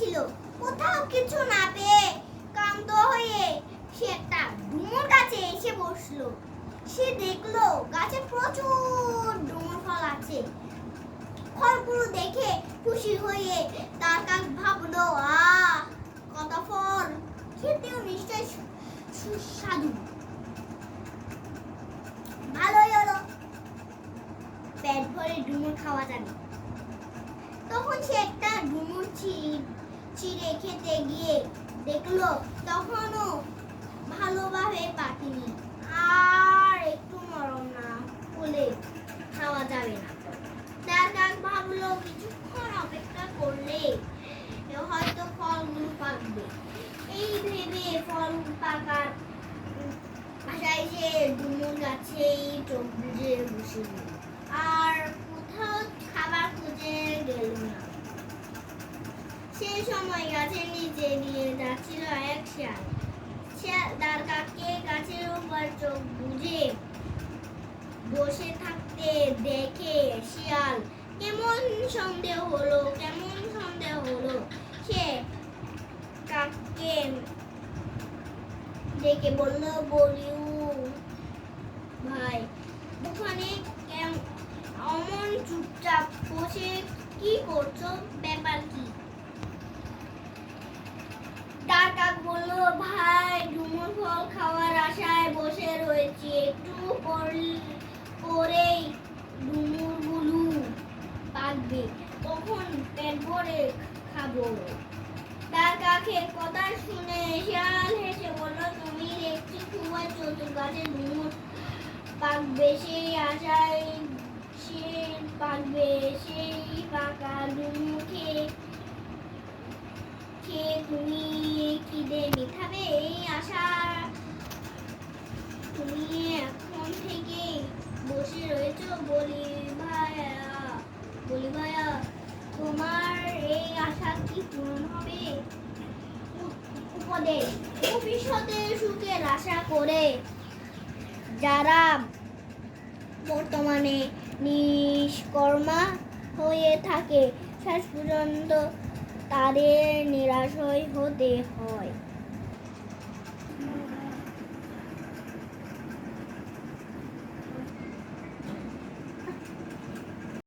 যাচ্ছিল কোথাও কিছু না পেয়ে ক্লান্ত হয়ে সে একটা ডুমুর গাছে এসে বসল। সে দেখল গাছে প্রচুর ডুমুর ফল আছে। ফলগুলো দেখে খুশি হয়ে তার কাক ভাবলো আ কত ফল! খেতেও নিশ্চয় সুস্বাদু। ভালোই হলো। পেট ভরে ডুমুর খাওয়া যাবে। তখন সে একটা ডুমুর ছি- চিড়ে খেতে গিয়ে। দেখল তখনও ভালোভাবে পাকেনি। আর একটু নরম না হলে খাওয়া যাবে না। তার কাক ভাবলো, কিছুক্ষণ অপেক্ষা করলে হয়তো ফলগুলো পাকবে। এই ভেবে ফল পাকার আশায় সে ডুমুর গাছেই বুজে বসে সেই সময় গাছের নিচে দিয়ে যাচ্ছিল এক শিয়াল। শিয়াল তার গাছের উপর চোখ বুঝে বসে থাকতে দেখে শিয়াল, কেমন সন্দেহ হলো, কেমন সন্দেহ হলো? সে কাককে ডেকে বলল, বলিউ ভাই ওখানে অমন চুপচাপ বসে কি করছ ব্যাপার কি তার কাক বলল ভাই ডুমুর ফল খাওয়ার আশায় একটু পরেই ডুমুরগুলো পাকবে, তখন পেট ভরে খাব। তার কাকের কথা শুনে শিয়াল হেসে বলল, তুমি দেখছি খুবই চতুর গাছে ডুমুর পাকবে, সেই আশায় সে পাকবে, সেই পাকা ডুমুর খেয়ে খেয়ে তুমি খিদে মিঠাবে এই আশা কি সুখের আশা করে যারা বর্তমানে নিষ্কর্মা হয়ে থাকে, শেষ পর্যন্ত তাদের নিরাশয় হতে হয়।